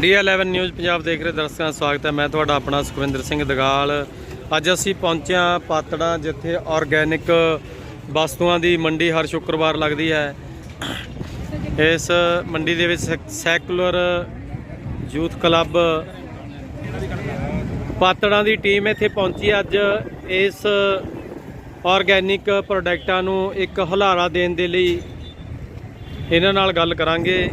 ਡੀ11 news Punjab ਦੇਖ ਰਹੇ ਦਰਸ਼ਕਾਂ ਦਾ ਸਵਾਗਤ ਹੈ। ਮੈਂ ਤੁਹਾਡਾ ਆਪਣਾ ਸੁਖਵਿੰਦਰ ਸਿੰਘ ਦਗਾਲ। ਅੱਜ ਅਸੀਂ ਪਹੁੰਚਿਆ ਹਾਂ ਪਾਤੜਾ, ਜਿੱਥੇ ਆਰਗੈਨਿਕ ਵਸਤੂਆਂ ਦੀ ਮੰਡੀ ਹਰ ਸ਼ੁੱਕਰਵਾਰ ਲੱਗਦੀ ਹੈ। ਇਸ ਮੰਡੀ ਦੇ ਵਿੱਚ sec- secular youth club Patran ਦੀ ਟੀਮ ਇੱਥੇ ਪਹੁੰਚੀ ਅੱਜ ਇਸ ਆਰਗੈਨਿਕ ਪ੍ਰੋਡਕਟਾਂ ਨੂੰ ਇੱਕ ਹੁਲਾਰਾ ਦੇਣ ਦੇ ਲਈ ਇਹਨਾਂ ਨਾਲ ਗੱਲ ਕਰਾਂਗੇ।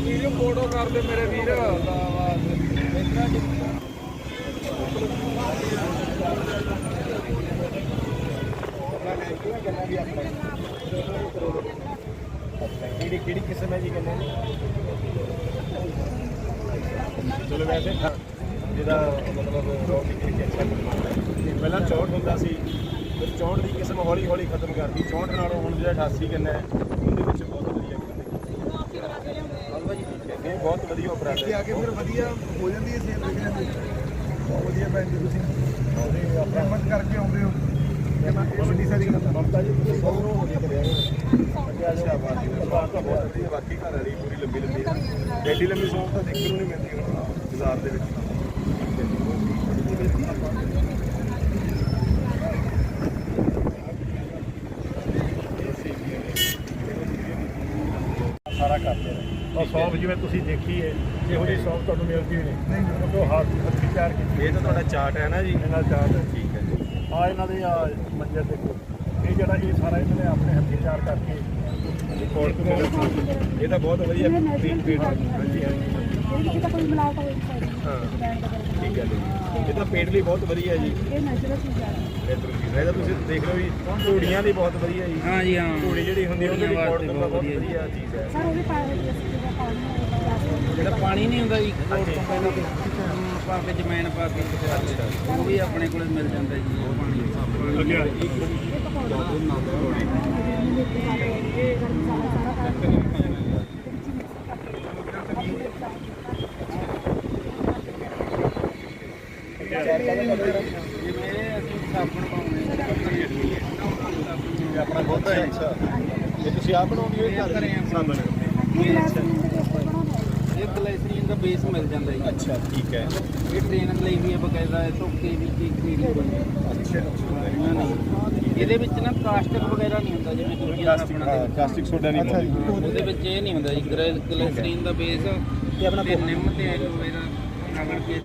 ਵੀਡੀਓ ਫੋਟੋ ਕਰ ਦੇ ਮੇਰੇ ਵੀਰ ਕਿਹੜੀ ਕਿਹੜੀ ਕਿਸਮ ਹੈ ਜੀ ਕਹਿੰਦੇ ਚਲੋ ਵੈਸੇ ਜਿਹਦਾ ਮਤਲਬ ਰੋਟੀ ਕਿਹੜੀ ਅੱਛਾ ਬਣਦਾ ਪਹਿਲਾਂ 64 ਹੁੰਦਾ ਸੀ ਫਿਰ 64 ਦੀ ਕਿਸਮ ਹੌਲੀ ਹੌਲੀ ਖਤਮ ਕਰਦੀ 64 ਨਾਲੋਂ ਹੁਣ ਜਿਹੜਾ 88 ਕਿੰਨਾ ਹੈ ਉਹਦੇ ਵਿੱਚ ਬਹੁਤ ਵਧੀਆ ਇਹ ਬਹੁਤ ਵਧੀਆ ਉਪਰਾਲਾ ਆ ਕੇ ਫਿਰ ਵਧੀਆ ਹੋ ਜਾਂਦੀ ਹੈ ਸੇਲ ਵਿਕ ਜਾਂਦੀ ਬਹੁਤ ਵਧੀਆ ਪੈਂਦੀ ਤੁਸੀਂ। ਆਪਣਾ ਮਿਹਨਤ ਕਰਕੇ ਆਉਂਦੇ ਹੋ। ਇਹ ਮੈਂ ਇਹ ਵੱਡੀ ਸਾਰੀ ਗੱਲ ਮਮਤਾ ਜੀ ਤੁਸੀਂ ਬਹੁਤ ਨੂੰ ਵਧੀਆ ਕਰਿਆ ਅੱਛਾ ਬਾਤ ਹੈ ਬਾਤ ਤਾਂ ਬਹੁਤ ਵਧੀਆ ਬਾਕੀ ਘਰ ਵਾਲੀ ਪੂਰੀ ਲੰਬੀ ਲੰਬੀ ਹੈ। ਐਡੀ ਲੰਬੀ ਸੌਂਪ ਤਾਂ ਦੇਖਣ ਨੂੰ ਨਹੀਂ ਮਿਲਦੀ ਹੁਣ। ਬਾਜ਼ਾਰ ਦੇ ਵਿੱਚ। ਸਾਰਾ ਕਰਦੇ ਨੇ। ਉਹ ਸੌਂਫ ਜਿਵੇਂ ਤੁਸੀਂ ਦੇਖੀ ਹੈ ਇਹੋ ਜਿਹੀ ਸੌਂਫ ਤੁਹਾਨੂੰ ਮਿਲਦੀ ਨਹੀਂ। ਨਹੀਂ ਉਹ ਹੱਥ ਹੱਥੀ ਤਿਆਰ ਕੀਤੀ ਇਹ ਤਾਂ ਤੁਹਾਡਾ ਚਾਰਟ ਹੈ ਨਾ ਜੀ। ਇਹਨਾਂ ਚਾਰਟ ਠੀਕ ਹੈ ਜੀ। ਆ ਇਹਨਾਂ ਦੇ ਆ ਮੰਜਰ ਦੇਖੋ। ਇਹ ਜਿਹੜਾ ਇਹ ਸਾਰਾ ਇਹਨਾਂ ਨੇ ਆਪਣੇ ਹੱਥੀ ਤਿਆਰ ਕਰਕੇ ਰਿਕਾਰਡ ਤੋਂ ਇਹ ਤਾਂ ਬਹੁਤ ਵਧੀਆ ਪ੍ਰੀਂਟ ਪੇਂਟ ਹਾਂਜੀ ਹਾਂਜੀ। ਇਹ ਤਾਂ ਕੋਈ ਮਿਲਾਵਟ ਹੋਈ ਨਹੀਂ ਹਾਂ। ਠੀਕ ਹੈ ਜੀ। ਇਹ ਤਾਂ ਪੇਂਟ ਲਈ ਬਹੁਤ ਵਧੀਆ ਜੀ। ਇਹ ਨੈਚੁਰਲ ਚੀਜ਼ ਹੈ ਇਧਰ ਜੀ ਇਹਦਾ ਤੁਸੀਂ ਦੇਖ ਲਓ ਜੀ ਘੋੜੀਆਂ ਦੀ ਬਹੁਤ ਵਧੀਆ ਜੀ। ਹਾਂ ਜੀ ਹਾਂ। ਘੋੜੀ ਜਿਹੜੀ ਹੁੰਦੀ ਹੈ ਉਹਦੇ ਕਰਨਾ ਬਹੁਤ ਬਹੁਤ ਵਧੀਆ ਚੀਜ਼ ਹੈ। ਸਰ ਉਹ ਵੀ ਪਾਣੀ ਜਿਹੜਾ ਪਾਣੀ ਨਹੀਂ ਹੁੰਦਾ ਜੀ ਕੋਟ ਤੋਂ ਪਹਿਲਾਂ ਪਾ ਕੇ ਜਮੈਨ ਪਾ ਕੇ ਉਹ ਵੀ ਆਪਣੇ ਕੋਲੇ ਮਿਲ ਜਾਂਦਾ ਜੀ ਉਹ ਪਾਣੀ ਲੱਗਿਆ ਜਿਵੇਂ ਅਸੀਂ ਸਾਬਣ ਪਾਉਂਦੇ ਇਹ ਆਪਣਾ ਖੁਦ ਹੈ ਅੱਛਾ ਇਹ ਤੁਸੀਂ ਆਪ ਬਣਾਉਂਦੇ ਹੋ ਜਾਂ ਘਰ ਸਾਬਣ ਇਹ ਗਲਾਈਸਰੀਨ ਦਾ ਬੇਸ ਮਿਲ ਜਾਂਦਾ ਜੀ ਅੱਛਾ ਠੀਕ ਹੈ ਇਹ ਟ੍ਰੇਨ ਲਈ ਵੀ ਹੈ ਬਕਾਇਦਾ ਇਹ ਧੋਕੇ ਵੀ ਕੀ ਕਰੀਮ ਬਣੀ ਅੱਛਾ ਨੇ ਇਹਦੇ ਵਿੱਚ ਨਾ ਕਾਸਟਿਕ ਵਗੈਰਾ ਨਹੀਂ ਹੁੰਦਾ ਜਿਵੇਂ ਦੂਜੀਆਂ ਵਿੱਚ। ਕਾਸਟਿਕ ਸੋਡਾ ਨਹੀਂ ਪਾਉਂਦੇ ਉਹਦੇ ਵਿੱਚ ਇਹ ਨਹੀਂ ਹੁੰਦਾ ਜੀ ਗਲਾਈਸਰੀਨ ਦਾ ਬੇਸ ਇਹ ਆਪਣਾ ਤੇ ਨਿੰਮ ਤੇ ਐਲੋਵੇਰਾ ਰਗੜ ਕੇ